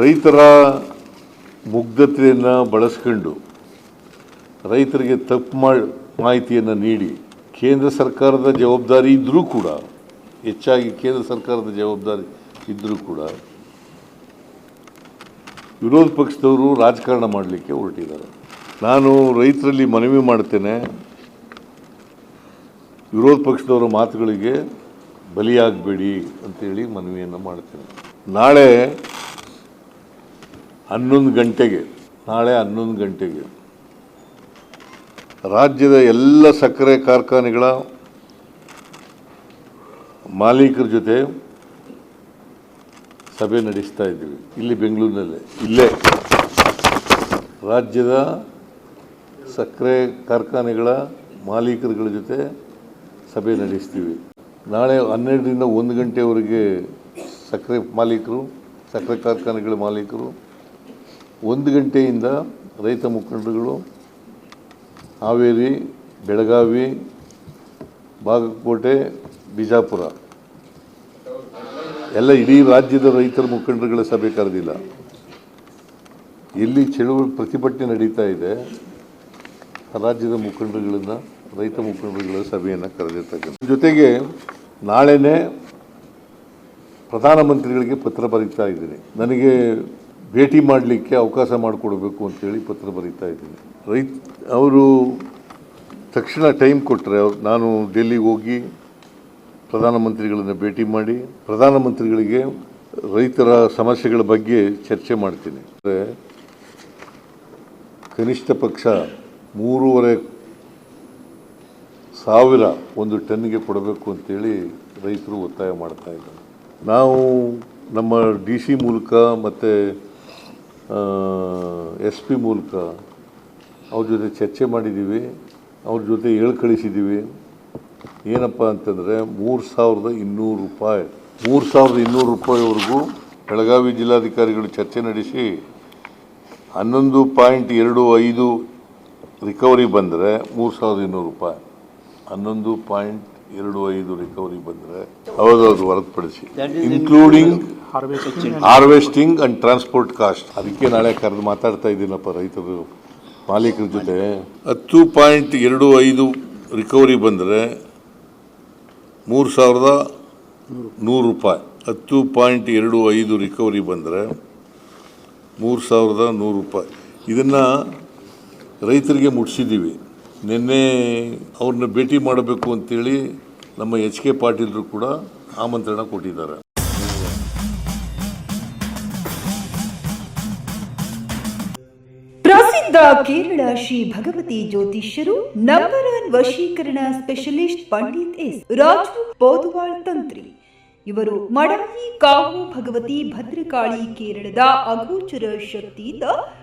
ರೈತರ ಮುಗ್ಧತೆಯನ್ನು ಬಳಸ್ಕೊಂಡು ರೈತರಿಗೆ ತಪ್ಪು ಮಾಡಿ ಮಾಹಿತಿಯನ್ನು ನೀಡಿ ಕೇಂದ್ರ ಸರ್ಕಾರದ ಜವಾಬ್ದಾರಿ ಇದ್ದರೂ ಕೂಡ, ಹೆಚ್ಚಾಗಿ ಕೇಂದ್ರ ಸರ್ಕಾರದ ಜವಾಬ್ದಾರಿ ಇದ್ದರೂ ಕೂಡ ವಿರೋಧ ಪಕ್ಷದವರು ರಾಜಕಾರಣ ಮಾಡಲಿಕ್ಕೆ ಹೊರಟಿದ್ದಾರೆ. ನಾನು ರೈತರಲ್ಲಿ ಮನವಿ ಮಾಡ್ತೇನೆ. ವಿರೋಧ ಪಕ್ಷದವರ ಮಾತುಗಳಿಗೆ ಬಲಿಯಾಗಬೇಡಿ ಅಂತೇಳಿ ಮನವಿಯನ್ನು ಮಾಡ್ತೇನೆ. ನಾಳೆ ಹನ್ನೊಂದು ಗಂಟೆಗೆ, ನಾಳೆ ಹನ್ನೊಂದು ಗಂಟೆಗೆ. ರಾಜ್ಯದ ಎಲ್ಲ ಸಕ್ಕರೆ ಕಾರ್ಖಾನೆಗಳ ಮಾಲೀಕರ ಜೊತೆ ಸಭೆ ನಡೆಸ್ತಾ ಇದ್ದೀವಿ. ಇಲ್ಲಿ ಬೆಂಗಳೂರಿನಲ್ಲೇ, ಇಲ್ಲೇ. ರಾಜ್ಯದ ಸಕ್ಕರೆ ಕಾರ್ಖಾನೆಗಳ ಮಾಲೀಕರುಗಳ ಜೊತೆ ಸಭೆ ನಡೆಸ್ತೀವಿ. ನಾಳೆ ಹನ್ನೆರಡರಿಂದ ಒಂದು ಗಂಟೆವರೆಗೆ ಸಕ್ಕರೆ ಮಾಲೀಕರು, ಸಕ್ಕರೆ ಕಾರ್ಖಾನೆಗಳ ಮಾಲೀಕರು ಒಂದು ಗಂಟೆಯಿಂದ ರೈತ ಮುಖಂಡರುಗಳು, ಹಾವೇರಿ, ಬೆಳಗಾವಿ, ಬಾಗಲಕೋಟೆ, ಬಿಜಾಪುರ, ಎಲ್ಲ ಇಡೀ ರಾಜ್ಯದ ರೈತರ ಮುಖಂಡರುಗಳ ಸಭೆ ಕರೆದಿಲ್ಲ. ಎಲ್ಲಿ ಚಳುವಳಿ ಪ್ರತಿಭಟನೆ ನಡೀತಾ ಇದೆ. ರಾಜ್ಯದ ಮುಖಂಡರುಗಳನ್ನು, ರೈತ ಮುಖಂಡರುಗಳ ಸಭೆಯನ್ನು ಕರೆದಿರ್ತಕ್ಕಂಥ ಜೊತೆಗೆ ನಾಳೆನೇ ಪ್ರಧಾನಮಂತ್ರಿಗಳಿಗೆ ಪತ್ರ ಬರೀತಾ ಇದ್ದೀನಿ. ನನಗೆ ಭೇಟಿ ಮಾಡಲಿಕ್ಕೆ ಅವಕಾಶ ಮಾಡಿಕೊಡ್ಬೇಕು ಅಂತೇಳಿ ಪತ್ರ ಬರೀತಾ ಇದ್ದೀನಿ. ರೈತ, ಅವರು ತಕ್ಷಣ ಟೈಮ್ ಕೊಟ್ಟರೆ ನಾನು ಡೆಲ್ಲಿಗೆ ಹೋಗಿ ಪ್ರಧಾನಮಂತ್ರಿಗಳನ್ನು ಭೇಟಿ ಮಾಡಿ, ಪ್ರಧಾನಮಂತ್ರಿಗಳಿಗೆ ರೈತರ ಸಮಸ್ಯೆಗಳ ಬಗ್ಗೆ ಚರ್ಚೆ ಮಾಡ್ತೀನಿ. ಅಂದರೆ ಕನಿಷ್ಠ ಪಕ್ಷ ಮೂರುವರೆ ಸಾವಿರ ಒಂದು ಟನ್ಗೆ ಕೊಡಬೇಕು ಅಂತೇಳಿ ರೈತರು ಒತ್ತಾಯ ಮಾಡ್ತಾ ಇದ್ದಾರೆ. ನಾವು ನಮ್ಮ ಡಿ ಸಿ ಮೂಲಕ ಮತ್ತು ಎಸ್ ಪಿ ಮೂಲಕ ಅವ್ರ ಜೊತೆ ಚರ್ಚೆ ಮಾಡಿದ್ದೀವಿ, ಅವ್ರ ಜೊತೆ ಹೇಳಿ ಕಳಿಸಿದ್ದೀವಿ ಏನಪ್ಪ ಅಂತಂದರೆ ಮೂರು ಸಾವಿರದ ಇನ್ನೂರು ರೂಪಾಯಿ, ಮೂರು ಸಾವಿರದ ಇನ್ನೂರು ರೂಪಾಯಿವರೆಗೂ ಬೆಳಗಾವಿ ಜಿಲ್ಲಾಧಿಕಾರಿಗಳು ಚರ್ಚೆ ನಡೆಸಿ ಹನ್ನೊಂದು ಪಾಯಿಂಟ್ ಎರಡು ಐದು ರಿಕವರಿ ಬಂದರೆ ಮೂರು ಸಾವಿರದ ಇನ್ನೂರು ರೂಪಾಯಿ, ಹನ್ನೊಂದು ಪಾಯಿಂಟ್ ಎರಡು ಐದು ರಿಕವರಿ ಬಂದರೆ ಹೌದೌದು ಹೊರತುಪಡಿಸಿ including harvesting and transport cost ಅದಕ್ಕೆ ನಾಳೆ ಕರೆದು ಮಾತಾಡ್ತಾ ಇದ್ದೀನಪ್ಪ ರೈತರು ಮಾಲೀಕರ ಜೊತೆ. ಹತ್ತು ಪಾಯಿಂಟ್ ಎರಡು ಐದು ರಿಕವರಿ ಬಂದರೆ ಮೂರು ಸಾವಿರದ ನೂರು ರೂಪಾಯಿ. ಹತ್ತು ಪಾಯಿಂಟ್ ಎರಡು ಐದು ರಿಕವರಿ ಬಂದರೆ ಮೂರು ಸಾವಿರದ ನೂರು ರೂಪಾಯಿ. ಇದನ್ನು ರೈತರಿಗೆ ಮುಟ್ಟಿಸಿದ್ದೀವಿ ನಿನ್ನೆ ಅವ್ರನ್ನ ಭೇಟಿ ಮಾಡಬೇಕು ಅಂತೇಳಿ ನಮ್ಮ ಎಚ್ ಕೆ ಪಾಟೀಲರು ಕೂಡ ಆಮಂತ್ರಣ ಕೊಟ್ಟಿದ್ದಾರೆ. ಪ್ರಸಿದ್ಧ ಕೇರಳ ಶ್ರೀ ಭಗವತಿ ಜ್ಯೋತಿಷ್ಯರು ನಂಬರ್ ಒನ್ ವಶೀಕರಣ ಸ್ಪೆಷಲಿಸ್ಟ್ ಪಂಡಿತ್ ಎಸ್. ರಾಜು ಪೋದುವಾಳ್ ತಂತ್ರಿ. ಇವರು ಮಡವಿ ಕಾವು ಭಗವತಿ ಭದ್ರಕಾಳಿ ಕೇರಳದ ಅಗೋಚರ ಶಕ್ತಿಯಿಂದ